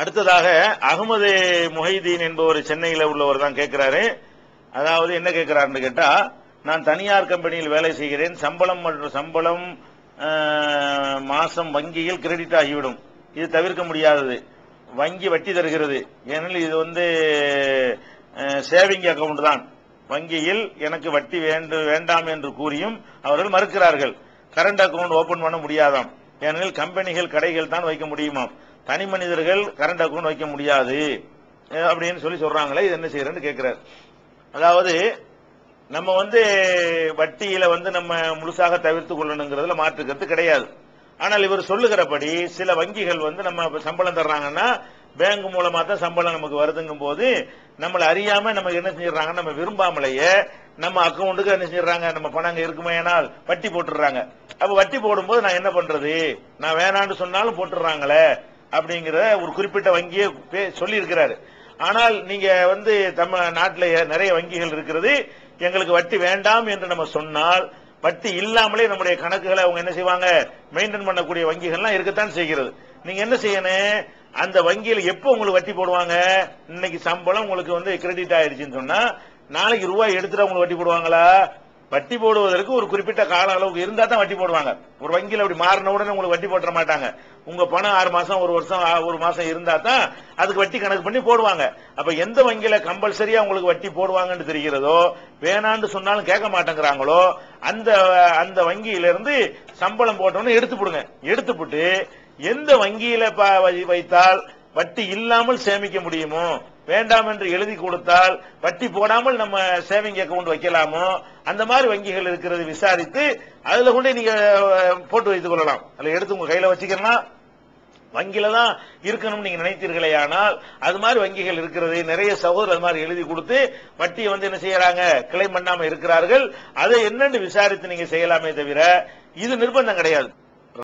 அடுத்ததாக அகமது முஹைதீன் என்பவர் சென்னையில் உள்ளவர் தான் கேட்கிறாரு. அதாவது என்ன கேட்கிறாருன்னு கேட்டா நான் தனியார் கம்பெனியில் வேலை செய்கிறேன். சம்பளம் மற்றும் சம்பளம் மாதம் மாசம் வங்கியில் கிரெடிட் ஆகிவிடும். இது தவிர்க்க முடியாதது. வங்கி வட்டி தருகிறது. ஏனெனில் இது வந்து சேவிங் அக்கவுண்ட் தான். வங்கியில் எனக்கு வட்டி வேண்டு வேண்டாம் என்று கூறியும் அவர்கள் மறுக்கிறார்கள். கரண்ட் அக்கவுண்ட் ஓபன் பண்ண முடியாதாம். ஏனெனில் கம்பெனிகள் கடைகள் தான் வைக்க முடியுமா? தனி மனிதர்கள் கரண்ட் அக்கௌண்ட் வைக்க முடியாது. அப்படின்னு சொல்லி சொல்றாங்களே இது என்ன செய்யறேன்னு கேட்கிறார் அதாவது நம்ம வந்து வட்டியில வந்து நம்ம முழுசாக தவிர்த்து கொள்ளணுங்கிறதுல மாற்று கிடையாது. ஆனால் இவர் சொல்லுகிறபடி சில வங்கிகள் வந்து நம்ம சம்பளம் தர்றாங்கன்னா பேங்க் மூலமா தான் சம்பளம் நமக்கு வருதுங்கும் போது நம்மளை அறியாம நம்ம என்ன செஞ்சிடறாங்க? நம்ம விரும்பாமலேயே நம்ம அக்கௌண்ட்டுக்கு என்ன செஞ்சிடறாங்க? நம்ம பணம் இருக்குமே ஆனால் வட்டி போட்டுடுறாங்க. அப்ப வட்டி போடும்போது நான் என்ன பண்றது? நான் வேணான்னு சொன்னாலும் போட்டுடுறாங்களே அப்படிங்கிற ஒரு குறிப்பிட்ட வங்கியை சொல்லி இருக்கிறாரு ஆனால் நீங்க வந்து நம்ம நாட்டில் நிறைய வங்கிகள் இருக்கிறது எங்களுக்கு வட்டி வேண்டாம் என்று நம்ம சொன்னால் வட்டி இல்லாமலே நம்முடைய கணக்குகளை அவங்க என்ன செய்வாங்க? மெயின்டைன் பண்ணக்கூடிய வங்கிகள்லாம் இருக்கத்தான் செய்கிறது. நீங்க என்ன செய்யணும்? அந்த வங்கியில் எப்போ உங்களுக்கு வட்டி போடுவாங்க? இன்னைக்கு சம்பளம் உங்களுக்கு வந்து கிரெடிட் ஆயிடுச்சுன்னு சொன்னா நாளைக்கு ரூபாய் எடுத்துட்டு உங்களுக்கு வட்டி போடுவாங்களா? வட்டி போடுவதற்கு ஒரு குறிப்பிட்ட கால அளவுக்கு இருந்தா தான் வட்டி போடுவாங்க. ஒரு வங்கியில் அப்படி மாறின உடனே உங்களுக்கு வட்டி போட்டுற மாட்டாங்க. உங்க பணம் ஆறு மாசம் ஒரு வருஷம் ஆ- ஒரு மாசம் இருந்தா தான் அதுக்கு வட்டி கணக்கு பண்ணி போடுவாங்க. அப்ப எந்த வங்கியில கம்பல்சரியா உங்களுக்கு வட்டி போடுவாங்கன்னு தெரிகிறதோ வேணான்னு சொன்னாலும் கேட்க மாட்டேங்கிறாங்களோ அந்த அந்த வங்கியிலிருந்து சம்பளம் போட்டோன்னு எடுத்து போடுங்க. எடுத்து போட்டு எந்த வங்கியில ப- வைத்தால் வட்டி இல்லாமல் சேமிக்க முடியுமோ வேண்டாம் என்று எழுதி கொடுத்தால் வட்டி போடாமல் நம்ம சேவிங் அக்கவுண்ட் வைக்கலாமோ? அந்த மாதிரி வங்கிகள் இருக்கிறது விசாரித்து அதுல கொண்டு நீங்க போட்டு வைத்துக் கொள்ளலாம். அதுல எடுத்து உங்க கையில வச்சுக்கலாம் வங்கியில தான் இருக்கணும்னு நீங்க நினைத்தீர்களே ஆனால் அது மாதிரி வங்கிகள் இருக்கிறது நிறைய சகோதரர் அது மாதிரி எழுதி கொடுத்து வட்டியை வந்து என்ன செய்யறாங்க? கிளைம் பண்ணாம இருக்கிறார்கள். அதை என்னென்னு விசாரித்து நீங்க செய்யலாமே தவிர இது நிர்பந்தம் கிடையாது.